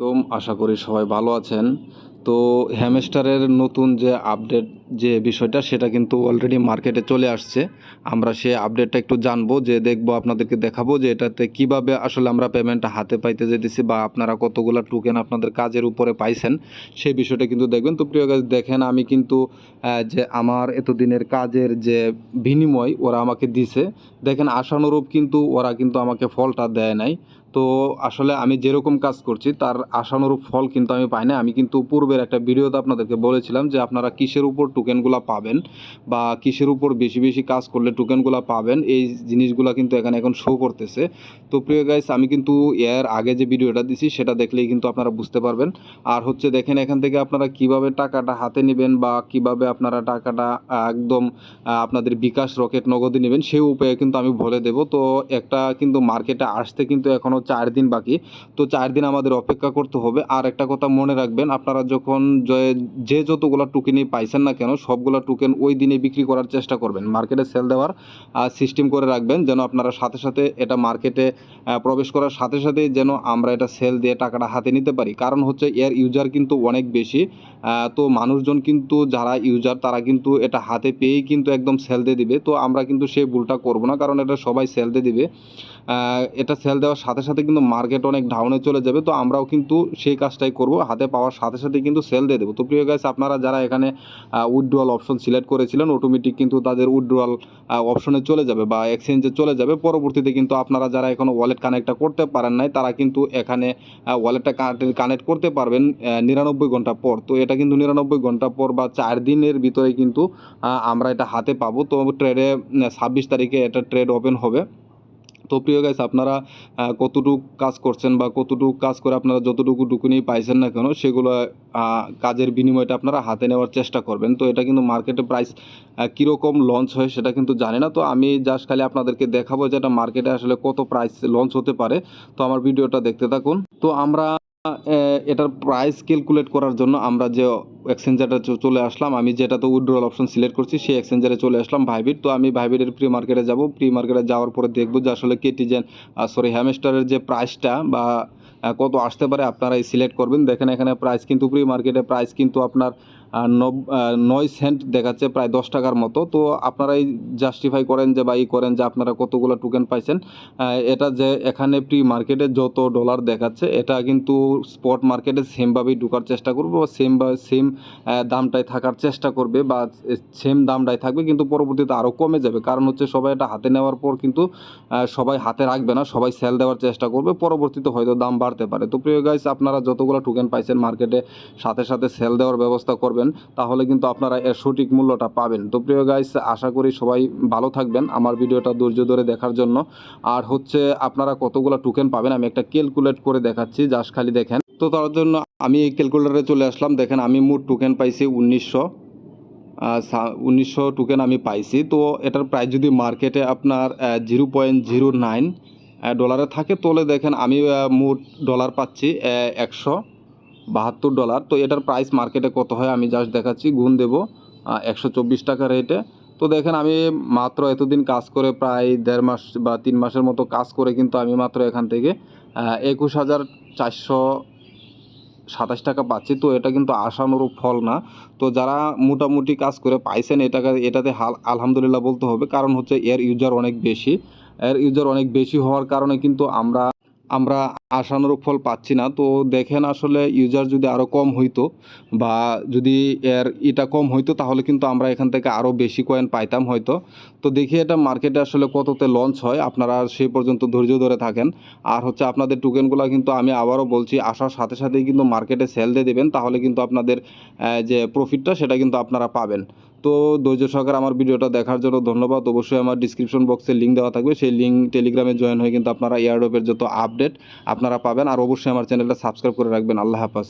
কম আশা করি সবাই ভালো আছেন। তো হ্যামস্টারের নতুন যে আপডেট যে বিষয়টা, সেটা কিন্তু অলরেডি মার্কেটে চলে আসছে। আমরা সে আপডেটটা একটু জানব, যে দেখব, আপনাদেরকে দেখাবো যে এটাতে কীভাবে আসলে আমরা পেমেন্টটা হাতে পাইতে যেতেছি বা আপনারা কতগুলো টোকেন আপনাদের কাজের উপরে পাইছেন সেই বিষয়টা কিন্তু দেখবেন। তো প্রিয় কাজ দেখেন, আমি কিন্তু যে আমার এতদিনের কাজের যে বিনিময় ওরা আমাকে দিছে। দেখেন, আশানুরূপ কিন্তু ওরা কিন্তু আমাকে ফলটা দেয় নাই। তো আসলে আমি যেরকম কাজ করছি, তার আশানুরূপ ফল কিন্তু আমি পাই না আমি কিন্তু পূর্বের একটা ভিডিওতে আপনাদেরকে বলেছিলাম যে আপনারা কিসের উপর টোকেনগুলো পাবেন বা কিসের উপর বেশি বেশি কাজ করলে টোকেনগুলো পাবেন, এই জিনিসগুলো কিন্তু এখানে এখন শো করতেছে। তো প্রিয় গাইস আমি কিন্তু এর আগে যে ভিডিওটা দিছি, সেটা দেখলেই কিন্তু আপনারা বুঝতে পারবেন। আর হচ্ছে দেখেন, এখান থেকে আপনারা কীভাবে টাকাটা হাতে নেবেন বা কীভাবে আপনারা টাকাটা একদম আপনাদের বিকাশ রকেট নগদে নেবেন, সেই উপায়ে কিন্তু আমি বলে দেব। তো একটা কিন্তু মার্কেটে আসতে কিন্তু এখনও চার দিন বাকি। তো চার দিন আমাদের অপেক্ষা করতে হবে। আর একটা কথা মনে রাখবেন, আপনারা যখন যে- যতগুলো টুকেনই পাইছেন না কেন সবগুলো টোকেন ওই দিনে বিক্রি করার চেষ্টা করবেন। মার্কেটে সেল দেওয়ার সিস্টেম করে রাখবেন যেন আপনারা সাথে সাথে এটা মার্কেটে প্রবেশ করার সাথে সাথে যেন আমরা এটা সেল দিয়ে টাকাটা হাতে নিতে পারি। কারণ হচ্ছে এর ইউজার কিন্তু অনেক বেশি তো মানুষজন কিন্তু যারা ইউজার তারা কিন্তু এটা হাতে পেয়েই কিন্তু একদম সেল দিয়ে দিবে। তো আমরা কিন্তু সেই ভুলটা করব না, কারণ এটা সবাই সেল দিয়ে দিবে। এটা সেল দেওয়ার সাথে সাথে কিন্তু মার্কেট অনেক ডাউনে চলে যাবে, তো আমরাও কিন্তু সেই কাজটাই করব। হাতে পাওয়ার সাথে সাথে কিন্তু সেল দিয়ে দেবো। তো প্রিয় গাছ আপনারা যারা এখানে উইথড্রয়াল অপশন সিলেক্ট করেছিলেন অটোমেটিক কিন্তু তাদের উইথড্রয়াল অপশনে চলে যাবে বা এক্সচেঞ্জে চলে যাবে। পরবর্তীতে কিন্তু আপনারা যারা এখনও ওয়ালেট কানেক্টটা করতে পারেন নাই, তারা কিন্তু এখানে ওয়ালেটটা কানেক্ট করতে পারবেন নিরানব্বই ঘণ্টা পর। তো এটা কিন্তু নিরানব্বই ঘণ্টা পর বা চার দিনের ভিতরে কিন্তু আমরা এটা হাতে পাবো। তো ট্রেডে ছাব্বিশ তারিখে এটা ট্রেড ওপেন হবে। তো প্রিয় গাইস আপনারা কতটুকু কাজ করছেন বা কতটুকু কাজ করে আপনারা যতটুকু টুকুনি পাইছেন না কেন, সেগুলো কাজের বিনিময়টা আপনারা হাতে নেওয়ার চেষ্টা করবেন। তো এটা কিন্তু মার্কেটে প্রাইস কীরকম লঞ্চ হয় সেটা কিন্তু জানি না। তো আমি জাস্ট খালি আপনাদেরকে দেখাবো যে এটা মার্কেটে আসলে কত প্রাইস লঞ্চ হতে পারে। তো আমার ভিডিওটা দেখতে থাকুন। তো আমরা এটার প্রাইস ক্যালকুলেট করার জন্য আমরা যে এক্সচেঞ্জারটা চলে আসলাম। আমি যেটাতে উইড্রল অপশন সিলেক্ট করছি, সেই এক্সচেঞ্জারে চলে আসলাম ভাইবিট তো আমি ভাইবিটের প্রি মার্কেটে যাব। প্রি মার্কেটে যাওয়ার পরে দেখব যে আসলে কেটিজেন সরি হ্যামস্টারের যে প্রাইসটা বা কত আসতে পারে, আপনারা সিলেক্ট করবেন। দেখেন এখানে প্রাইস কিন্তু প্রি মার্কেটে প্রাইস কিন্তু আপনার নয় সেন্ট দেখাচ্ছে প্রায় দশ টাকার মতো। তো আপনারাই জাস্টিফাই করেন যে বা ই করেন যে আপনারা কতগুলো টোকেন পাইছেন। এটা যে এখানে প্রি মার্কেটে যত ডলার দেখাচ্ছে, এটা কিন্তু স্পট মার্কেটে সেমভাবেই ঢোকার চেষ্টা করবে বা সেম সেম দামটাই থাকার চেষ্টা করবে বা সেম দামটাই থাকবে, কিন্তু পরবর্তীতে আরও কমে যাবে। কারণ হচ্ছে সবাই এটা হাতে নেওয়ার পর কিন্তু সবাই হাতে রাখবে না, সবাই সেল দেওয়ার চেষ্টা করবে, পরবর্তীতে হয়তো দাম বাড়তে পারে। তো প্রিয় গাইস আপনারা যতগুলো টোকেন পাইছেন মার্কেটে সাথে সাথে সেল দেওয়ার ব্যবস্থা করবেন তাহলে কিন্তু আপনারা এর সঠিক মূল্যটা পাবেন। তো প্রিয় গাইস আশা করি সবাই ভালো থাকবেন আমার ভিডিওটা ধৈর্য ধরে দেখার জন্য। আর হচ্ছে আপনারা কতগুলো টোকেন পাবেন আমি একটা ক্যালকুলেট করে দেখাচ্ছি জাস্ট খালি দেখেন। তো তার জন্য আমি এই ক্যালকুলেটারে চলে আসলাম, দেখেন আমি মোট টোকেন পাইছি উনিশশো উনিশশো টোকেন আমি পাইছি। তো এটার প্রাইস যদি মার্কেটে আপনার জিরো পয়েন্ট জিরো নাইন ডলারে থাকে, তাহলে দেখেন আমি মোট ডলার পাচ্ছি একশো। বাহাত্তর ডলার। তো এটার প্রাইস মার্কেটে কত হয় আমি জাস্ট দেখাচ্ছি, গুণ দেবো একশো চব্বিশ টাকা রেটে তো দেখেন আমি মাত্র এতদিন কাজ করে প্রায় দেড় মাস বা তিন মাসের মতো কাজ করে কিন্তু আমি মাত্র এখান থেকে একুশ হাজার চারশো সাতাশ টাকা পাচ্ছি। তো এটা কিন্তু আশানুরূপ ফল না। তো যারা মোটামুটি কাজ করে পাইছেন এটাকে এটাতে হাল আলহামদুলিল্লাহ বলতে হবে। কারণ হচ্ছে এর ইউজার অনেক বেশি। এর ইউজার অনেক বেশি হওয়ার কারণে কিন্তু আমরা আমরা আশানুরূপ ফল পাচ্ছি না। তো দেখেন আসলে ইউজার যদি আরও কম হইতো বা যদি এর এটা কম হইতো, তাহলে কিন্তু আমরা এখান থেকে আরও বেশি কয়েন পাইতাম হয়তো। তো দেখি এটা মার্কেটে আসলে কততে লঞ্চ হয়, আপনারা সেই পর্যন্ত ধৈর্য ধরে থাকেন। আর হচ্ছে আপনাদের টোকেনগুলো কিন্তু আমি আবারও বলছি, আসার সাথে সাথেই কিন্তু মার্কেটে সেল দিয়ে দেবেন, তাহলে কিন্তু আপনাদের যে প্রফিটটা সেটা কিন্তু আপনারা পাবেন। তো ধৈর্য সহকারে আমার ভিডিওটা দেখার জন্য ধন্যবাদ। অবশ্যই আমার ডিসক্রিপশন বক্সে লিঙ্ক দেওয়া থাকবে। সেই লিঙ্ক টেলিগ্রামে জয়েন হয়ে কিন্তু আপনারা এয়ারডপের যত আপডেট আপনারা পাবেন। আর অবশ্যই আমার চ্যানেলটা সাবস্ক্রাইব করে রাখবেন। আল্লাহ হাফাজ।